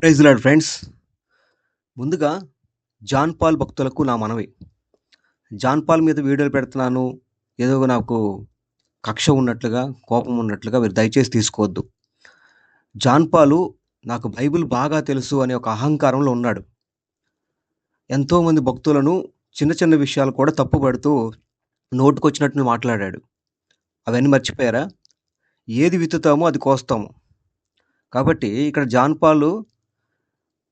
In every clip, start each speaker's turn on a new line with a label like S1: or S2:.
S1: Praise lord friends. ముందుగా John Paul భక్తులకు నా మనవి. జాన్ పాల్ మీద వీడియోలు పెడుతున్నాను. ఏదో నాకు కక్ష ఉన్నట్లుగా కోపం ఉన్నట్లుగా మీరు దయచేసి తీసుకోవద్దు. జాన్ పాలు నాకు బైబిల్ బాగా తెలుసు అనే ఒక అహంకారంలో ఉన్నాడు. ఎంతోమంది భక్తులను చిన్న చిన్న విషయాలు కూడా తప్పు పడుతూ నోటుకొచ్చినట్టు మాట్లాడాడు. అవన్నీ మర్చిపోయారా? ఏది విత్తుతామో అది కోస్తాము. కాబట్టి ఇక్కడ జాన్ పాలు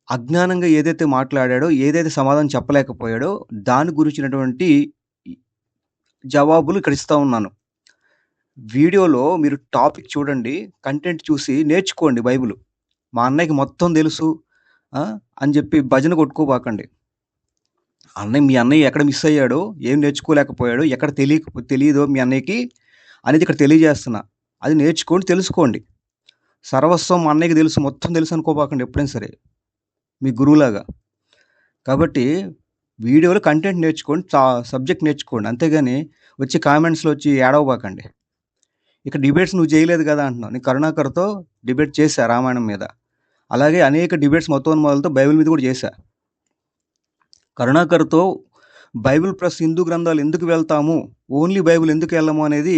S1: అజ్ఞానంగా ఏదైతే మాట్లాడాడో ఏదైతే సమాధానం చెప్పలేకపోయాడో దాని గురించినటువంటి జవాబులు ఇక్కడ ఉన్నాను. వీడియోలో మీరు టాపిక్ చూడండి కంటెంట్ చూసి నేర్చుకోండి బైబిల్. మా అన్నయ్యకి మొత్తం తెలుసు అని చెప్పి భజన కొట్టుకోబాకండి. అన్నయ్య మీ అన్నయ్య ఎక్కడ మిస్ అయ్యాడో ఏం నేర్చుకోలేకపోయాడో ఎక్కడ తెలియక తెలియదో మీ అన్నయ్యకి అనేది ఇక్కడ తెలియజేస్తున్నా. అది నేర్చుకోండి తెలుసుకోండి. సర్వస్వం మా అన్నయ్యకి తెలుసు మొత్తం తెలుసు అనుకోబాకండి ఎప్పుడైనా సరే. మీ గురువులాగా. కాబట్టి వీడియోలో కంటెంట్ నేర్చుకోండి సబ్జెక్ట్ నేర్చుకోండి. అంతేగాని వచ్చి కామెంట్స్లో వచ్చి ఏడవబాకండి. ఇక డిబేట్స్ నువ్వు చేయలేదు కదా అంటున్నావు. నేను కరుణాకర్తో డిబేట్ చేశా రామాయణం మీద. అలాగే అనేక డిబేట్స్ మొత్తం బైబిల్ మీద కూడా చేశా. కరుణాకర్తో బైబిల్ ప్లస్ హిందూ గ్రంథాలు ఎందుకు వెళ్తాము? ఓన్లీ బైబిల్ ఎందుకు వెళ్ళము అనేది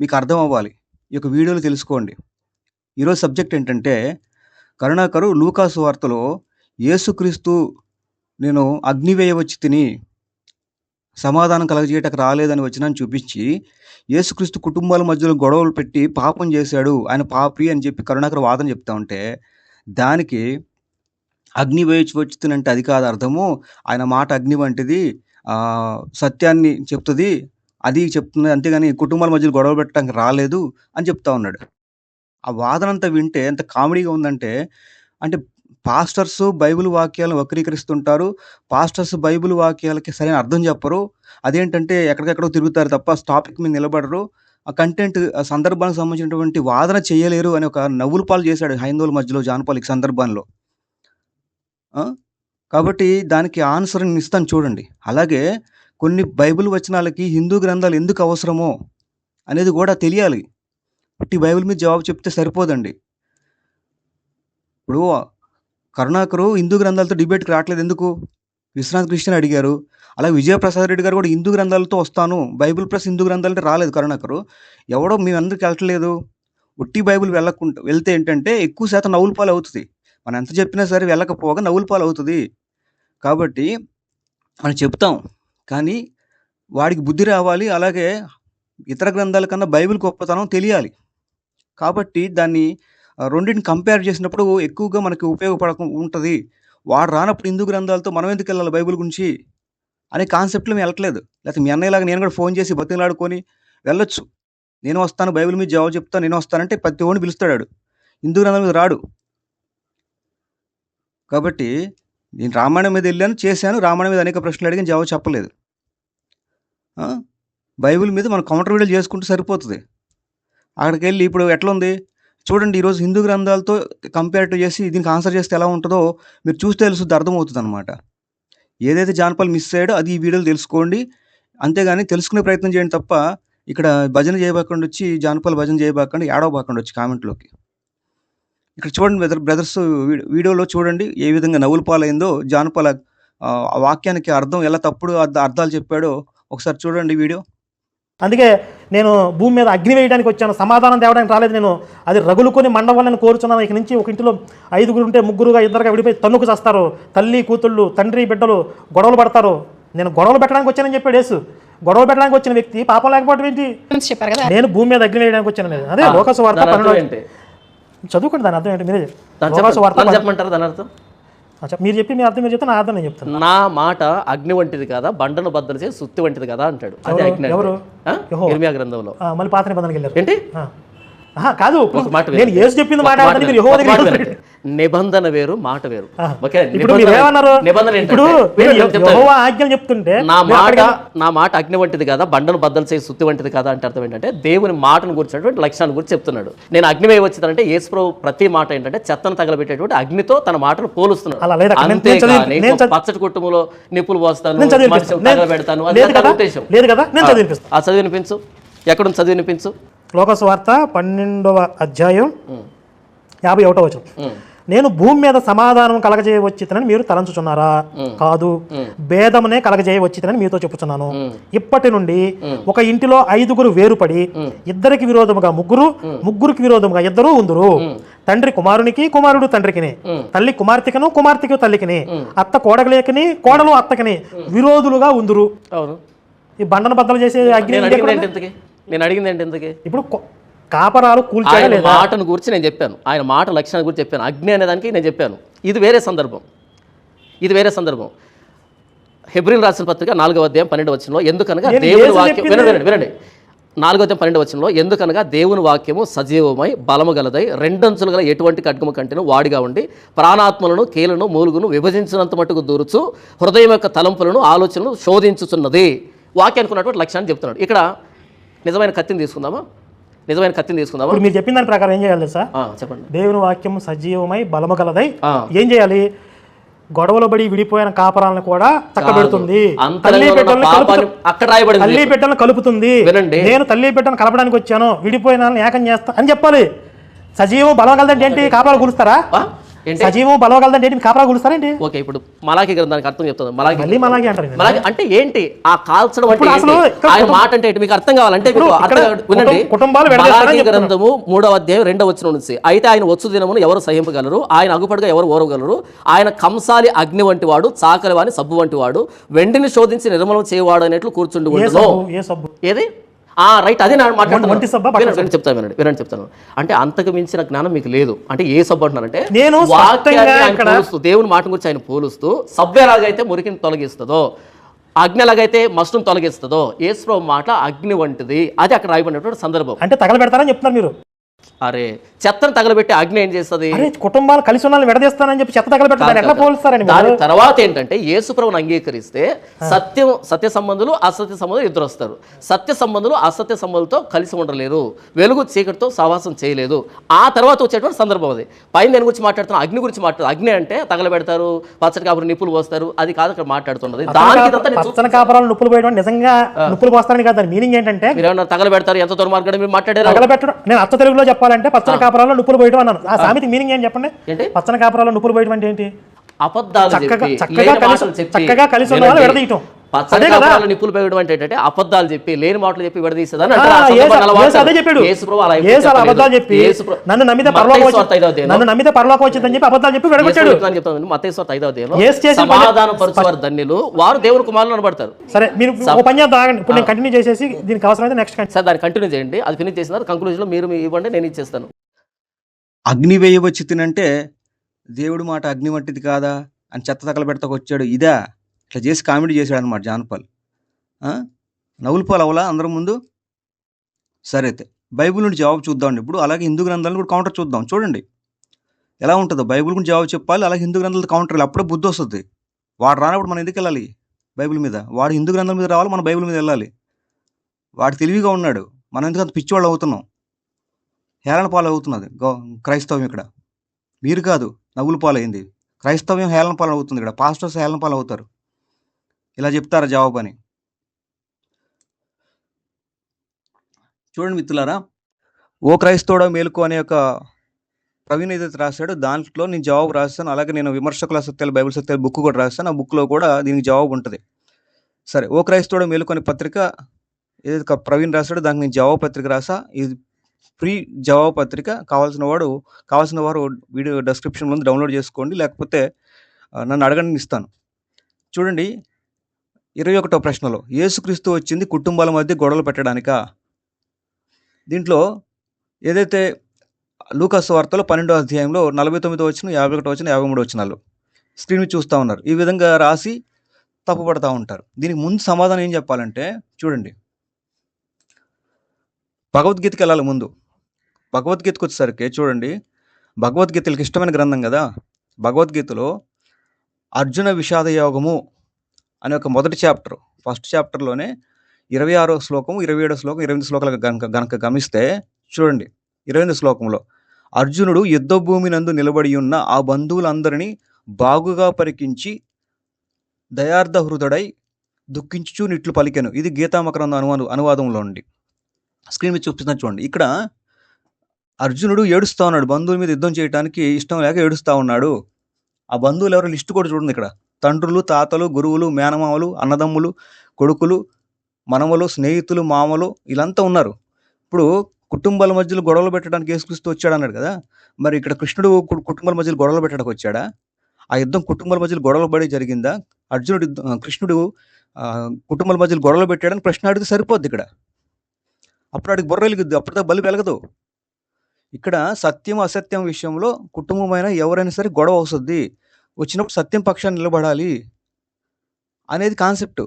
S1: మీకు అర్థం అవ్వాలి. ఈ యొక్క వీడియోలో తెలుసుకోండి. ఈరోజు సబ్జెక్ట్ ఏంటంటే కరుణాకరు లూకాసు వార్తలో యేసుక్రీస్తు నేను అగ్నివేయ వచ్చి తిని సమాధానం కలగజేయటకు రాలేదని వచ్చిన చూపించి యేసుక్రీస్తు కుటుంబాల మధ్యలో గొడవలు పెట్టి పాపం చేశాడు ఆయన పాపి అని చెప్పి కరుణాకర్ వాదన చెప్తా ఉంటే దానికి అగ్ని వేచి వచ్చిందంటే అది కాదు అర్థము. ఆయన మాట అగ్ని వంటిది సత్యాన్ని చెప్తుంది అది చెప్తుంది. అంతేగాని కుటుంబాల మధ్యలో గొడవ పెట్టడానికి రాలేదు అని చెప్తా ఉన్నాడు. ఆ వాదన అంతా వింటే ఎంత కామెడీగా ఉందంటే అంటే పాస్టర్స్ బైబిల్ వాక్యాలను వక్రీకరిస్తుంటారు. పాస్టర్స్ బైబిల్ వాక్యాలకి సరైన అర్థం చెప్పరు. అదేంటంటే ఎక్కడికెక్కడో తిరుగుతారు తప్ప టాపిక్ మీద నిలబడరు. ఆ కంటెంట్ ఆ సందర్భానికి సంబంధించినటువంటి వాదన చేయలేరు అని ఒక నవ్వుల పాలు చేశాడు హైందవుల మధ్యలో జానపాలిక సందర్భంలో. కాబట్టి దానికి ఆన్సర్ నేను ఇస్తాను చూడండి. అలాగే కొన్ని బైబిల్ వచనాలకి హిందూ గ్రంథాలు ఎందుకు అవసరమో అనేది కూడా తెలియాలి. పుట్టి బైబిల్ మీద జవాబు చెప్తే సరిపోదండి. ఇప్పుడు కరుణాకరు హిందూ గ్రంథాలతో డిబేట్కి రావట్లేదు ఎందుకు? విశ్వనాథ్ కృష్ణ అడిగారు. అలాగే విజయప్రసాద్ రెడ్డి గారు కూడా హిందూ గ్రంథాలతో వస్తాను. బైబిల్ ప్లస్ హిందూ గ్రంథాలతో రాలేదు కరుణాకరు. ఎవడో మేమందరికి వెళ్ళట్లేదు ఒట్టి బైబిల్ వెళ్ళకుండా వెళ్తే ఏంటంటే ఎక్కువ శాతం నవ్వుల పాలు అవుతుంది. మనం ఎంత చెప్పినా సరే వెళ్ళకపోగా నవ్వుల పాలు అవుతుంది. కాబట్టి మనం చెప్తాం. కానీ వాడికి బుద్ధి రావాలి. అలాగే ఇతర గ్రంథాల కన్నా బైబిల్ గొప్పతనం తెలియాలి. కాబట్టి దాన్ని రెండింటిని కంపేర్ చేసినప్పుడు ఎక్కువగా మనకి ఉపయోగపడక ఉంటుంది. వాడు రానప్పుడు హిందూ గ్రంథాలతో మనం ఎందుకు వెళ్ళాలి బైబిల్ గురించి అనే కాన్సెప్ట్లో మేము వెళ్ళట్లేదు. లేకపోతే మీ అన్నయ్యలాగా నేను కూడా ఫోన్ చేసి బతిలాడుకొని వెళ్ళొచ్చు. నేను వస్తాను బైబిల్ మీద జవాబు చెప్తాను నేను వస్తానంటే ప్రతి ఓడిని పిలుస్తాడు హిందూ గ్రంథం మీద రాడు. కాబట్టి నేను రామాయణం మీద వెళ్ళాను చేశాను. రామాయణం మీద అనేక ప్రశ్నలు అడిగిన జవాబు చెప్పలేదు. బైబిల్ మీద మనం కౌంటర్ వీడియోలు చేసుకుంటే సరిపోతుంది. అక్కడికి వెళ్ళి ఇప్పుడు ఎట్లా ఉంది చూడండి ఈరోజు హిందూ గ్రంథాలతో కంపేరిటివ్ చేసి దీనికి ఆన్సర్ చేస్తే ఎలా ఉంటుందో మీరు చూస్తే తెలుస్తుంది అర్థమవుతుంది అనమాట ఏదైతే జానపాలు మిస్ అయ్యాడో అది ఈ వీడియోలు తెలుసుకోండి. అంతేగాని తెలుసుకునే ప్రయత్నం చేయండి తప్ప ఇక్కడ భజన చేయబాకండి వచ్చి జానపాలు భజన చేయబాకండి ఏడవబాకుండా వచ్చి కామెంట్లోకి ఇక్కడ చూడండి బ్రదర్ బ్రదర్స్ వీడియోలో చూడండి ఏ విధంగా నవ్వుల పాలైందో జానపాల ఆ వాక్యానికి అర్థం ఎలా తప్పుడు అర్థ- అర్థాలు చెప్పాడో ఒకసారి చూడండి వీడియో.
S2: అందుకే నేను భూమి మీద అగ్ని వేయడానికి వచ్చాను. సమాధానం తేవడానికి రాలేదు నేను. అది రగులుకొని మండవాలని కోరుచున్నాను. ఇక నుంచి ఒక ఇంటిలో ఐదుగురు ఉంటే ముగ్గురుగా ఇద్దరుగా విడిపోయి తన్నుకు చేస్తారు. తల్లి కూతుళ్ళు తండ్రి బిడ్డలు గొడవలు పడతారు. నేను గొడవలు పెట్టడానికి వచ్చానని చెప్పాడు యేసు. గొడవలు పెట్టడానికి వచ్చిన వ్యక్తి పాపం లేకపోవడం ఏంటి?
S3: గురించి చెప్పారు కదా.
S2: నేను భూమి మీద అగ్ని వేయడానికి వచ్చాను అనేది అదే లోకసు వార్త పన్నెండు
S4: ఏంటి?
S2: చదువుకోండి దాని అర్థం ఏంటి? మీరే. వార్త
S4: చెప్పమంటారా దాని అర్థం?
S2: మీరు చెప్పి మీ అర్థం మీరు చెప్తే నా అర్థం నేను చెప్తాను
S4: నా మాట అగ్ని వంటిది కదా బండను బద్దలు చేసి సుత్తి వంటిది కదా అంటాడు. అదే అగ్ని.
S2: ఎవరు?
S4: గ్రంథంలో.
S2: మళ్ళీ పాత నిబంధనకి వెళ్ళారు.
S4: ఏంటి?
S2: కాదు
S4: మాట
S2: నేను. ఏసు చెప్పింది మాట మీరు. యెహోవా.
S4: నిబంధన వేరు మాట వేరు. ఓకే
S2: ఇప్పుడు మీరు ఏమన్నారు
S4: నిబంధన
S2: ఇప్పుడు. యెహోవా చెప్తుంటే
S4: నా మాట నా మాట అగ్ని వంటిది కదా బండను బద్దలు చేసి సుత్తి వంటిది కదా అంటే అర్థం ఏంటంటే దేవుని మాటను గురించినటువంటి లక్ష్యాన్ని గురించి చెప్తున్నాడు నేను అగ్ని వేయ వచ్చిందంటే యేసుప్రభు ప్రతి మాట ఏంటంటే చెత్తను తగలబెట్టేటువంటి అగ్నితో తన మాటను పోలుస్తున్నాడు అంతేగాని పచ్చటి కుటుంబంలో నిప్పులు పోస్తాను తగలబెడతాను అది
S2: లేదు కదా? నేను.
S4: ఆ చదివి వినిపించు ఎక్కడుంది చదివి వినిపించు
S2: లోకసు వార్త పన్నెండవ అధ్యాయం యాభై ఒకటో వచనం. నేను భూమి మీద సమాధానం కలగజేయవచ్చితనని మీరు తలంచుచున్నారా? కాదు. భేదమునే కలగజేయవచ్చితనని మీతో చెప్పుచున్నాను. ఇప్పటి నుండి ఒక ఇంటిలో ఐదుగురు వేరుపడి ఇద్దరికి విరోధముగా ముగ్గురు ముగ్గురికి విరోధముగా ఇద్దరు ఉందురు. తండ్రి కుమారునికి కుమారుడు తండ్రికిని తల్లి కుమార్తెకను కుమార్తెకు తల్లికిని అత్త కోడలేకని కోడలు అత్తకని విరోధులుగా ఉందురు. ఈ బండను బద్దలు చేసే అగ్ని
S4: నేను అడిగింది? ఏంటి ఇంతకి?
S2: ఇప్పుడు కాపరాలు కూల్చాడా లేదా?
S4: మాటను గురించి నేను చెప్పాను. ఆయన మాట లక్షణాల గురించి చెప్పాను. అగ్ని అనే దానికి నేను చెప్పాను. ఇది వేరే సందర్భం. ఇది వేరే సందర్భం. హెబ్రిల్ రాసిన పత్రిక నాలుగవ అధ్యాయం పన్నెండు వచ్చినలో ఎందుకనగా దేవుని వాక్యం వినండి వినండి వినండి. నాలుగవ అధ్యాయం పన్నెండు వచ్చినలో ఎందుకనగా దేవుని వాక్యము సజీవమై బలము గలదై రెండంచులు గల ఎటువంటి ఖడ్గము కంటేను వాడిగా ఉండి ప్రాణాత్మలను కీలను మూలుగును విభజించినంత మట్టుకు దూరుచు హృదయం యొక్క తలంపులను ఆలోచనలు శోధించుచున్నది. వాక్యానికి ఉన్నటువంటి లక్ష్యాన్ని చెప్తున్నాడు. ఇక్కడ నిజమైన కత్తిని తీసుకుందామా? నిజమైన కత్తిని తీసుకుందామా?
S2: ఇప్పుడు మీరు చెప్పిన దాని ప్రకారం ఏం చేయాలి సార్
S4: చెప్పండి.
S2: దేవుని వాక్యం సజీవమై బలము గలదై. ఏం చేయాలి? గొడవలు పడి విడిపోయిన కాపరాలను కూడా చక్కబెడుతుంది.
S4: అక్కడ
S2: తల్లి బిడ్డలను కలుపుతుంది. నేను తల్లి బిడ్డను కలపడానికి వచ్చాను. విడిపోయిన ఏకం చేస్తా అని చెప్పాలి. సజీవం బలం గలదంటే ఏంటి? కాపరాలు కూలుస్తారా సజీవం బలం గలదంటే ఏంటి కాపరాలు కూలుస్తారేంటి
S4: ఓకే ఇప్పుడు మలాకి గ్రంథానికి అర్థం చెప్తుంది. మలాకి
S2: మళ్ళీ మలాగే అంటారు.
S4: మలాకి అంటే ఏంటి? ఆ కాల్చడం అంటే
S2: అసలు
S4: ఆయన మాట అంటే? మీకు అర్థం కావాలంటే. వినండి.
S2: కుటుంబ- కుటుంబాలు
S4: మలాకి. గ్రంథము మూడవ అధ్యాయం రెండవ వచ్చిన నుంచి. అయితే ఆయన వచ్చు దినమును ఎవరు సహింపగలరు? ఆయన అగుపడిగా ఎవరు ఓరగలరు? ఆయన కంసాలి అగ్ని వంటి వాడు చాకలి వాని సబ్బు వంటి వాడు వెండిని శోధించి నిర్మలం చేయవాడు అనేట్లు కూర్చుండి ఏది? రైట్ అదే నేను మాట్లాడుతున్నాను. చెప్తాను వినండి వినండి చెప్తాను. అంటే అంతకు మించిన జ్ఞానం మీకు లేదు. అంటే ఏ సబ్బు అంటున్నారంటే
S2: నేను
S4: పోలుస్తూ దేవుని మాట గురించి ఆయన పోలుస్తూ సబ్బు ఎలాగైతే మురికిని తొలగిస్తుందో అగ్ని ఎలాగైతే మస్టును తొలగిస్తుందో ఏసుప్రభు మాట అగ్ని వంటిది. అది అక్కడ రాయబడినటువంటి సందర్భం.
S2: అంటే తగలబెడతారని చెప్తున్నారు మీరు.
S4: అరే చెత్తను తగలబెట్టి అగ్ని ఏం చేస్తుంది?
S2: అరే కుటుంబాలు కలిసి ఉన్న విడదీస్తానని చెప్పి చెత్త తగలబెడతారు. ఎట్లా పోలుస్తారని
S4: దాని తర్వాత ఏంటంటే యేసుప్రభుని అంగీకరిస్తే సత్యం సత్య సంబంధులు అసత్య సంబంధులు ఇద్దరు వస్తారు. సత్య సంబంధులు అసత్య సంబంధులతో కలిసి ఉండలేరు. వెలుగు చీకటితో సహవాసం చేయలేదు. ఆ తర్వాత వచ్చేటువంటి సందర్భం అది. పైన దేని గురించి మాట్లాడుతున్నా? అగ్ని గురించి మాట్లాడు అగ్ని అంటే తగలబెడతారు పచ్చడి కాపురు నిప్పులు పోస్తారు అది కాదు ఇక్కడ మాట్లాడుతున్నది. దానికి
S2: కాపరాలు నొప్పులు పోయడం నిజంగా నొప్పులు పోస్తారని కాదు. మీనింగ్ ఏంటంటే
S4: మీరు ఏమన్నా తగలబెడతారు? ఎంత మీరు మాట్లాడారు.
S2: తగలబెట్టడం నేను అత్త తెలుగులో చెప్పాలంటే పచ్చని కాపరాల్లో నుప్పులు పోయడం అన్నాను. ఆ సామెత మీనింగ్ ఏం చెప్పండి? పచ్చని కాపరాల్లో నుప్పులు పోయడం అంటే ఏంటి?
S4: అబద్ధాలు
S2: చక్కగా- కలిసి- ఉన్న వాళ్ళు. విడదీయటం. అదే కదా.
S4: నిప్పులు పోయడం అంటే ఏంటంటే అబద్ధాలు చెప్పి లేని మాటలు చెప్పి విడదీసేదని.
S2: అదే చెప్పాడు. అబద్ధాలు చెప్పి నన్ను నమ్మితే
S4: మత్తయి
S2: పరలోకం
S4: స్వార్థ ఐదవ
S2: వచ్చింది
S4: అధ్యాయంలో
S2: నన్ను నమ్మితే పరలోకం వచ్చిందని చెప్పి అబద్ధాలు చెప్పి
S4: యేసు
S2: విడగొచ్చాడు
S4: చెప్తున్నాను చెప్తాను ఐదవ సమాధానం పరచువారు ధన్యులు వారు దేవుని కుమారులు అనబడతారు
S2: సరే మీరు ఒక పని చేద్దాం ఆగండి ఇప్పుడు నేను కంటిన్యూ చేసేసి దీనికి అవసరమైతే నెక్స్ట్
S4: సార్ దాన్ని కంటిన్యూ చేయండి అది ఫినిష్ చేసిన తర్వాత కంక్లూజన్లో మీరు ఇవ్వండి నేను ఇచ్చేస్తాను
S1: అగ్ని దేవుడి మాట అగ్ని వంటిది కాదా అని చెత్త తగలబెడతాకు వచ్చాడు. ఇదా? ఇట్లా చేసి కామెడీ చేశాడు అనమాట జాన్పాల్ నవ్వులపాలు అవలా అందరం ముందు? సరే అయితే బైబిల్ నుండి జవాబు చూద్దామండి. ఇప్పుడు అలాగే హిందూ గ్రంథాలను కూడా కౌంటర్ చూద్దాం. చూడండి. ఎలా ఉంటుందో? బైబిల్ గురించి జవాబు చెప్పాలి అలాగే హిందూ గ్రంథాలతో కౌంటర్ అప్పుడే బుద్ధి వస్తుంది. వాడు రానప్పుడు మనం ఎందుకు వెళ్ళాలి బైబిల్ మీద? వాడు హిందూ గ్రంథాల మీద రావాలి మన బైబిల్ మీద వెళ్ళాలి. వాడు తెలివిగా ఉన్నాడు. మనం ఎందుకు అంత పిచ్చివాళ్ళు అవుతున్నాం? హేళన పాలు అవుతున్నది. గో- క్రైస్తవం ఇక్కడ. మీరు కాదు. నవ్వుల పాలైంది. క్రైస్తవ్యం హేళన పాలు అవుతుంది ఇక్కడ. పాస్టర్స్ హేళన పాలు అవుతారు ఇలా చెప్తారా జవాబు అని? చూడండి మిత్రులారా ఓ క్రైస్తవుడ మేలుకో అనే ఒక ప్రవీణ్ ఏదైతే రాశాడో. దాంట్లో నేను జవాబు రాస్తాను అలాగే నేను విమర్శకుల సత్యాలు బైబిల్ సత్యాలు బుక్ కూడా రాస్తాను ఆ బుక్లో కూడా దీనికి జవాబు ఉంటుంది. సరే ఓ క్రైస్తవుడ మేలుకొని పత్రిక ఏదైతే ప్రవీణ్ రాశాడో. దానికి నేను జవాబు పత్రిక రాసా ఇది ఫ్రీ జవాబు పత్రిక కావాల్సిన వాడు కావాల్సిన వారు వీడియో డిస్క్రిప్షన్లో డౌన్లోడ్ చేసుకోండి లేకపోతే నన్ను అడగండి ఇస్తాను. చూడండి ఇరవై ఒకటో ప్రశ్నలో యేసుక్రీస్తు వచ్చింది కుటుంబాల మధ్య గొడవలు పెట్టడానికా? దీంట్లో ఏదైతే లూకాస్ వార్తలో పన్నెండో అధ్యాయంలో నలభై తొమ్మిదో వచ్చిన యాభై ఒకటో వచ్చిన యాభై మూడు వచ్చినాలు స్క్రీన్ చూస్తూ ఉన్నారు. ఈ విధంగా రాసి తప్పుపడతా ఉంటారు. దీనికి ముందు సమాధానం ఏం చెప్పాలంటే చూడండి భగవద్గీతకి వెళ్ళాలి ముందు. భగవద్గీతకు వచ్చేసరికి చూడండి భగవద్గీతలకు ఇష్టమైన గ్రంథం కదా? భగవద్గీతలో అర్జున విషాద యోగము అనే ఒక మొదటి చాప్టర్. ఫస్ట్ చాప్టర్లోనే ఇరవై ఆరో శ్లోకం ఇరవై ఏడో శ్లోకం ఇరవై ఎనిమిది శ్లోకాలు గనక గనక గమనిస్తే చూడండి ఇరవై ఎనిమిది శ్లోకంలో అర్జునుడు యుద్ధ భూమి నందు నిలబడి ఉన్న ఆ బంధువులందరినీ బాగుగా పరికించి దయార్థ హృదడై దుఃఖించుచూ నిట్లు పలికెను. ఇది గీతామకరంద అనువాద అనువాదంలో ఉండి స్క్రీన్ మీద చూపిస్తున్నా చూడండి. ఇక్కడ అర్జునుడు ఏడుస్తూ ఉన్నాడు. బంధువుల మీద యుద్ధం చేయడానికి ఇష్టం లేక ఏడుస్తూ ఉన్నాడు. ఆ బంధువులు ఎవరు లిస్ట్ కూడా చూడండి ఇక్కడ. తండ్రులు తాతలు గురువులు మేనమామలు అన్నదమ్ములు కొడుకులు మనమలు స్నేహితులు మామలు ఇలాంతా ఉన్నారు. ఇప్పుడు కుటుంబాల మధ్యలో గొడవలు పెట్టడానికి యేసుక్రీస్తు వచ్చాడు అన్నాడు కదా. మరి ఇక్కడ కృష్ణుడు కు- కుటుంబాల మధ్యలో గొడవలు పెట్టడానికి వచ్చాడా? ఆ యుద్ధం కుటుంబాల మధ్యలో గొడవలు పడి జరిగిందా? అర్జునుడు కృష్ణుడు కుటుంబాల మధ్యలో గొడవలు పెట్టాడని ప్రశ్న అడిగితే సరిపోద్ది ఇక్కడ. అప్పుడు అడిగి బుర్ర వెలుగుద్ది. అప్పటిదాకా బలి వెలగదు. ఇక్కడ సత్యం అసత్యం విషయంలో కుటుంబమైన ఎవరైనా సరే గొడవ వస్తుంది వచ్చినప్పుడు సత్యం పక్షాన్ని నిలబడాలి అనేది కాన్సెప్ట్.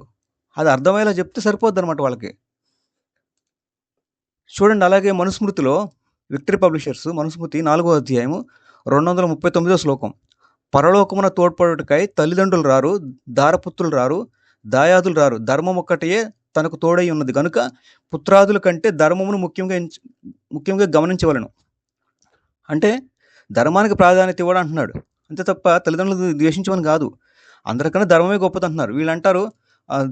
S1: అది అర్థమయ్యేలా చెప్తే సరిపోద్ది అనమాట వాళ్ళకి. చూడండి అలాగే మనుస్మృతిలో విక్టరీ పబ్లిషర్స్ మనుస్మృతి నాలుగో అధ్యాయము రెండు వందల ముప్పై తొమ్మిదో శ్లోకం. పరలోకమున తోడ్పడుటకై తల్లిదండ్రులు రారు దారపుత్రులు రారు దాయాదులు రారు. ధర్మం ఒక్కటే తనకు తోడై ఉన్నది. కనుక పుత్రాదుల కంటే ధర్మమును ముఖ్యంగా ముఖ్యంగా గమనించవలను. అంటే ధర్మానికి ప్రాధాన్యత ఇవ్వడం అంటున్నాడు అంతే తప్ప తల్లిదండ్రులు ద్వేషించమని కాదు. అందరికన్నా ధర్మమే గొప్పది అంటున్నారు వీళ్ళు అంటారు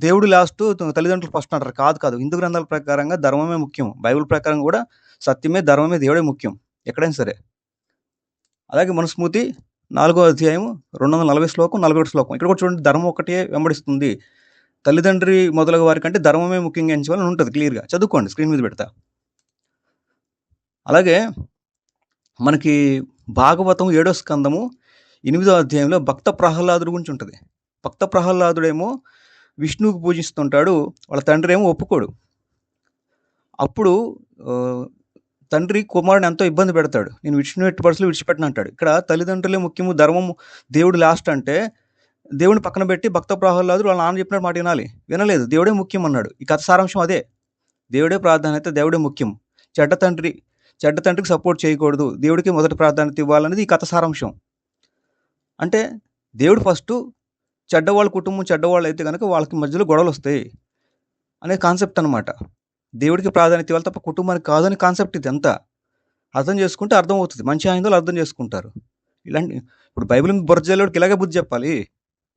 S1: దేవుడు లాస్ట్ తల్లిదండ్రులు ఫస్ట్ అంటారు. కాదు కాదు. హిందూ గ్రంథాల ప్రకారంగా ధర్మమే ముఖ్యం. బైబిల్ ప్రకారం కూడా సత్యమే ధర్మమే దేవుడే ముఖ్యం. ఎక్కడైనా సరే. అలాగే మనుస్మృతి నాలుగో అధ్యాయం రెండు వందల నలభై శ్లోకం నలభై ఒకటి శ్లోకం. ఇక్కడ కూడా చూడండి ధర్మం ఒకటే వెంబడిస్తుంది. తల్లిదండ్రి మొదలగు వారి కంటే ధర్మమే ముఖ్యంగా ఎంచుకోవాలని ఉంటుంది క్లియర్గా చదువుకోండి స్క్రీన్ మీద పెడతా. అలాగే మనకి భాగవతం ఏడో స్కందము ఎనిమిదో అధ్యాయంలో భక్త ప్రహ్లాదుడు గురించి ఉంటుంది. భక్త ప్రహ్లాదుడేమో విష్ణువుకు పూజిస్తుంటాడు వాళ్ళ తండ్రి ఏమో ఒప్పుకోడు. అప్పుడు తండ్రి కుమారుని ఎంతో ఇబ్బంది పెడతాడు. నేను విష్ణు ఎట్టి పరిస్థితులు విడిచిపెట్టను అంటాడు. ఇక్కడ తల్లిదండ్రులే ముఖ్యము ధర్మము దేవుడు లాస్ట్ అంటే దేవుని పక్కన పెట్టి భక్త ప్రహ్లాదుడు వాళ్ళ నాన్న చెప్పినట్టు మాట వినాలి. వినలేదు. దేవుడే ముఖ్యం అన్నాడు. ఈ కథ సారాంశం అదే. దేవుడే ప్రాధాన్యత దేవుడే ముఖ్యం. చెడ్డ తండ్రి చెడ్డ తండ్రికి సపోర్ట్ చేయకూడదు. దేవుడికి మొదటి ప్రాధాన్యత ఇవ్వాలనేది ఈ కథ సారాంశం. అంటే దేవుడు ఫస్ట్ చెడ్డవాళ్ళ కుటుంబం చెడ్డవాళ్ళు అయితే కనుక వాళ్ళకి మధ్యలో గొడవలు వస్తాయి అనే కాన్సెప్ట్ అనమాట దేవుడికి ప్రాధాన్యత ఇవ్వాలి తప్ప కుటుంబానికి కాదని కాన్సెప్ట్ ఇది అంతా. అర్థం చేసుకుంటే అర్థం అవుతుంది మంచి ఆయుధాలు అర్థం చేసుకుంటారు. ఇలాంటి ఇప్పుడు బైబిల్ బొరజల్లోడికి ఇలాగే బుద్ధి చెప్పాలి.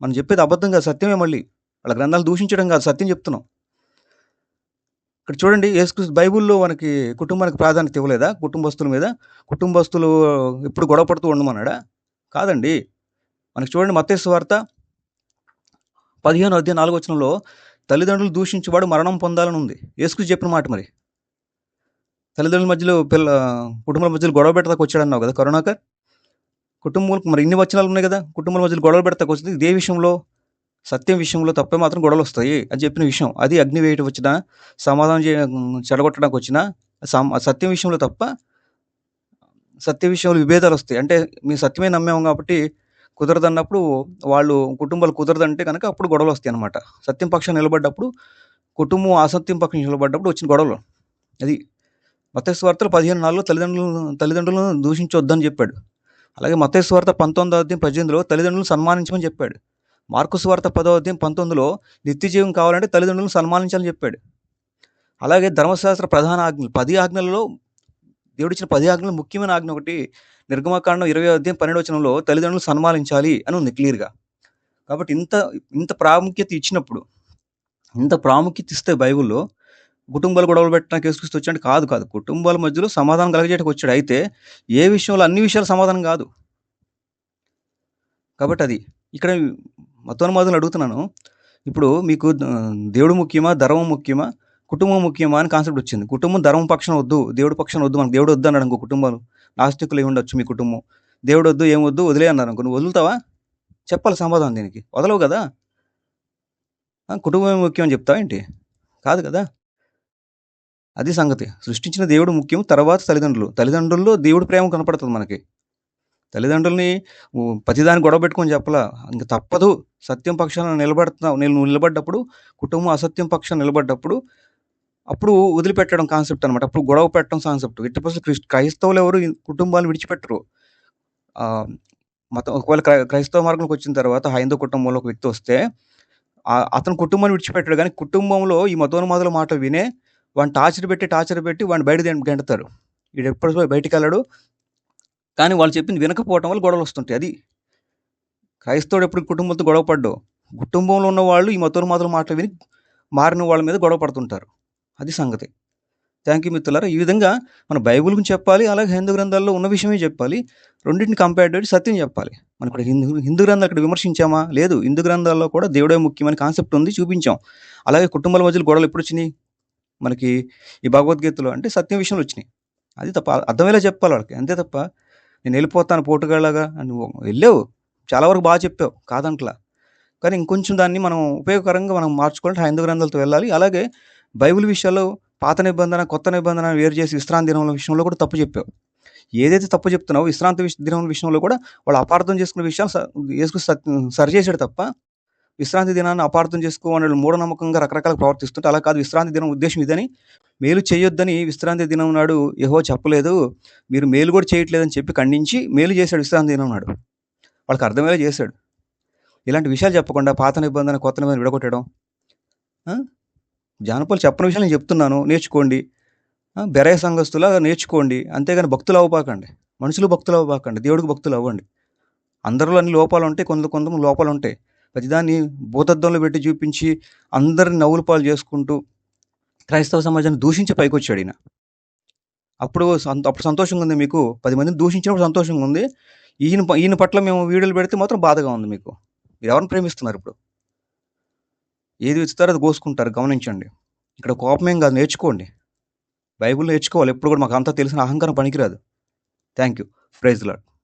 S1: మనం చెప్పేది అబద్ధం కాదు సత్యమే మళ్ళీ. వాళ్ళ గ్రంథాలు దూషించడం కాదు సత్యం చెప్తున్నాం. ఇక్కడ చూడండి యేసుక్రీస్తు బైబుల్లో మనకి కుటుంబానికి ప్రాధాన్యత ఇవ్వలేదా? కుటుంబస్తుల మీద? కుటుంబస్తులు ఎప్పుడు గొడవ పడుతూ ఉండమన్నాడా? కాదండి. మనకి చూడండి మత్స్య వార్త పదిహేను అధ్యాయ నాలుగు వచనంలో తల్లిదండ్రులు దూషించేవాడు మరణం పొందాలని ఉంది. యేసుకు చెప్పిన మాట మరి. తల్లిదండ్రుల మధ్యలో పిల్ల కుటుంబాల మధ్యలో గొడవ పెట్టడానికి వచ్చాడన్నావు కదా కరుణాకర్? కుటుంబంలో మరి ఇన్ని వచనాలు ఉన్నాయి కదా? కుటుంబం మధ్యలో గొడవ పెడతాకు వచ్చింది ఇదే విషయంలో సత్యం విషయంలో తప్పే మాత్రం గొడవలు వస్తాయి అని చెప్పిన విషయం. అది అగ్ని వేయటం వచ్చినా సమాధానం చే చెడగొట్టడానికి వచ్చినా సత్యం విషయంలో తప్ప సత్య విషయంలో విభేదాలు వస్తాయి. అంటే మేము సత్యమే నమ్మాము కాబట్టి కుదరదన్నప్పుడు వాళ్ళు కుటుంబాలు కుదరదంటే కనుక అప్పుడు గొడవలు వస్తాయి అనమాట సత్యం పక్షం నిలబడ్డప్పుడు కుటుంబం అసత్యం పక్షం నిలబడ్డప్పుడు వచ్చిన గొడవలు. అది మతేశ్వార్తలు పదిహేను నాలుగులో తల్లిదండ్రులు తల్లిదండ్రులను దూషించొద్దని చెప్పాడు. అలాగే మతేశ్వార్త పంతొమ్మిదో అధ్యాయం పద్దెనిమిదిలో తల్లిదండ్రులను సన్మానించమని చెప్పాడు. మార్కు స్వార్త పదో అధ్యాయం పంతొమ్మిదిలో నిత్యజీవం కావాలంటే తల్లిదండ్రులను సన్మానించాలని చెప్పాడు. అలాగే ధర్మశాస్త్ర ప్రధాన ఆజ్ఞలు పది ఆజ్ఞలలో దేవుడిచ్చిన పది ఆజ్ఞలు ముఖ్యమైన ఆజ్ఞ ఒకటి నిర్గమకాండం ఇరవై అధ్యాయం పన్నెండు వచనంలో తల్లిదండ్రులు సన్మానించాలి అని ఉంది క్లియర్గా కాబట్టి ఇంత ఇంత ప్రాముఖ్యత ఇచ్చినప్పుడు ఇంత ప్రాముఖ్యత ఇస్తే బైబిల్లో కుటుంబాలు గొడవలు పెట్టడానికి వేసుకొస్తూ వచ్చాడు. కాదు కాదు. కుటుంబాల మధ్యలో సమాధానం కలగజేయడానికి వచ్చాడు. అయితే ఏ విషయంలో అన్ని విషయాలు సమాధానం కాదు. కాబట్టి అది ఇక్కడ మతోన్మాదులు అడుగుతున్నాను. ఇప్పుడు మీకు దేవుడు ముఖ్యమా ధర్మం ముఖ్యమా కుటుంబం ముఖ్యమా అని కాన్సెప్ట్ వచ్చింది. కుటుంబం ధర్మం పక్షం వద్దు దేవుడు పక్షం వద్దు మనకు దేవుడు వద్దు అన్నాడు ఇంకో కుటుంబాలు. నాస్తికులు ఏమి ఉండొచ్చు మీ కుటుంబం. దేవుడు వద్దు ఏం వద్దు వదిలే అన్నారు అనుకో. నువ్వు వదులుతావా? చెప్పాలి సమాధానం దీనికి. వదలవు కదా? కుటుంబం కుటుంబమే ముఖ్యం అని చెప్తావా ఏంటి? కాదు కదా? అది సంగతి. సృష్టించిన దేవుడు ముఖ్యం తర్వాత తల్లిదండ్రులు. తల్లిదండ్రుల్లో దేవుడు ప్రేమ కనపడుతుంది మనకి. తల్లిదండ్రుల్ని ప్రతిదాన్ని గొడవ పెట్టుకొని చెప్పలా. ఇంకా తప్పదు. సత్యం పక్షాన నిలబడుతున్నావు నేను నిలబడ్డప్పుడు కుటుంబం అసత్యం పక్షాన నిలబడ్డప్పుడు అప్పుడు వదిలిపెట్టడం కాన్సెప్ట్ అనమాట అప్పుడు గొడవ పెట్టడం కాన్సెప్ట్ ఇట్టి పరిస్థితులు క్రిస్- క్రైస్తవులు ఎవరు కుటుంబాలు కుటుంబాన్ని విడిచిపెట్టరు. మతం ఒకవేళ క్రై క్రైస్తవ మార్గంలోకి వచ్చిన తర్వాత హైందవ కుటుంబంలో ఒక వ్యక్తి వస్తే అతను కుటుంబాన్ని విడిచిపెట్టాడు. కానీ కుటుంబంలో ఈ మతోన్మాదుల మాట వినే వాడిని టార్చర్ పెట్టి టార్చర్ పెట్టి వాడిని బయట గెంటుతారు వీడు ఎప్పుడు బయటికి వెళ్ళాడు. కానీ వాళ్ళు చెప్పింది వినకపోవటం వల్ల గొడవలు వస్తుంటాయి. అది క్రైస్తవుడు ఎప్పుడు కుటుంబంతో గొడవ పడ్డావు కుటుంబంలో ఉన్న వాళ్ళు ఈ మతోన్మాదుల మాటలు విని మారిన వాళ్ళ మీద గొడవ పడుతుంటారు. అది సంగతి. థ్యాంక్ యూ మిత్రులారా. ఈ విధంగా మన బైబిల్ గురించి చెప్పాలి అలాగే హిందూ గ్రంథాల్లో ఉన్న విషయమే చెప్పాలి. రెండింటిని కంపేర్ చేసి సత్యం చెప్పాలి. మనం ఇక్కడ హిందూ హిందూ గ్రంథాలు ఇక్కడ విమర్శించామా? లేదు. హిందూ గ్రంథాల్లో కూడా దేవుడే ముఖ్యమైన కాన్సెప్ట్ ఉంది చూపించాం. అలాగే కుటుంబాల మధ్యలో గొడవలు ఎప్పుడు వచ్చినాయి? మనకి ఈ భగవద్గీతలో అంటే సత్యం విషయంలో వచ్చినాయి. అది తప్ప అర్థమయ్యేలా చెప్పాలి వాళ్ళకి. అంతే తప్ప నేను వెళ్ళిపోతాను పోటుగాళ్ళగా నువ్వు వెళ్ళావు. చాలా వరకు బాగా చెప్పావు. కాదంట్లా కానీ ఇంకొంచెం దాన్ని మనం ఉపయోగకరంగా మనం మార్చుకోవాలంటే హైందవ గ్రంథాలతో వెళ్ళాలి. అలాగే బైబిల్ విషయాల్లో పాత నిబంధన కొత్త నిబంధన వేరు చేసి విశ్రాంతి దినముల విషయంలో కూడా తప్పు చెప్పావు. ఏదైతే తప్పు చెప్తున్నావో విశ్రాంతి దినం దినముల విషయంలో కూడా వాళ్ళు అపార్థం చేసుకునే విషయాలు స- సరి చేశాడు తప్ప విశ్రాంతి దినాన్ని అపార్థం చేసుకోవాలని మూఢనమ్మకంగా రకరకాల ప్రవర్తిస్తుంటే అలా కాదు. విశ్రాంతి దినం ఉద్దేశం ఇదని మేలు చేయొద్దని విశ్రాంతి దినం నాడు యహో చెప్పలేదు. మీరు మేలు కూడా చేయట్లేదని చెప్పి ఖండించి మేలు చేశాడు విశ్రాంతి దినం నాడు. వాళ్ళకి అర్థమయ్యేలా చేశాడు. ఇలాంటి విషయాలు చెప్పకుండా పాత నిబంధన కొత్త నిబంధన విడగొట్టడం జానపలు చెప్పని విషయాలు నేను చెప్తున్నాను నేర్చుకోండి. బెరాయ బెరయ సంఘస్థులా నేర్చుకోండి. అంతేగాని భక్తులు అవ్వబాకండి. మనుషులు భక్తులు అవ్వబాకండి. దేవుడికి భక్తులు అవ్వండి. అందరిలో అన్ని లోపాలు ఉంటాయి. కొంత కొంత లోపాలు ఉంటాయి. ప్రతిదాన్ని భూతద్దంలో పెట్టి చూపించి అందరిని నవ్వుల పాలు చేసుకుంటూ క్రైస్తవ సమాజాన్ని దూషించి పైకి వచ్చాడు ఈయన. అప్పుడు సంత- అప్పుడు సంతోషంగా ఉంది మీకు. పది మందిని దూషించినప్పుడు సంతోషంగా ఉంది. ఈయన ప- ఈయన పట్ల మేము వీడియోలు పెడితే మాత్రం బాధగా ఉంది మీకు. మీరు ఎవరిని ప్రేమిస్తున్నారు ఇప్పుడు? ఏది ఇస్తారో అది కోసుకుంటారు. గమనించండి. ఇక్కడ కోపమేం కాదు. నేర్చుకోండి. బైబుల్ నేర్చుకోవాలి. ఎప్పుడు కూడా మాకు అంతా తెలిసిన అహంకారం పనికిరాదు. Thank you. Praise lord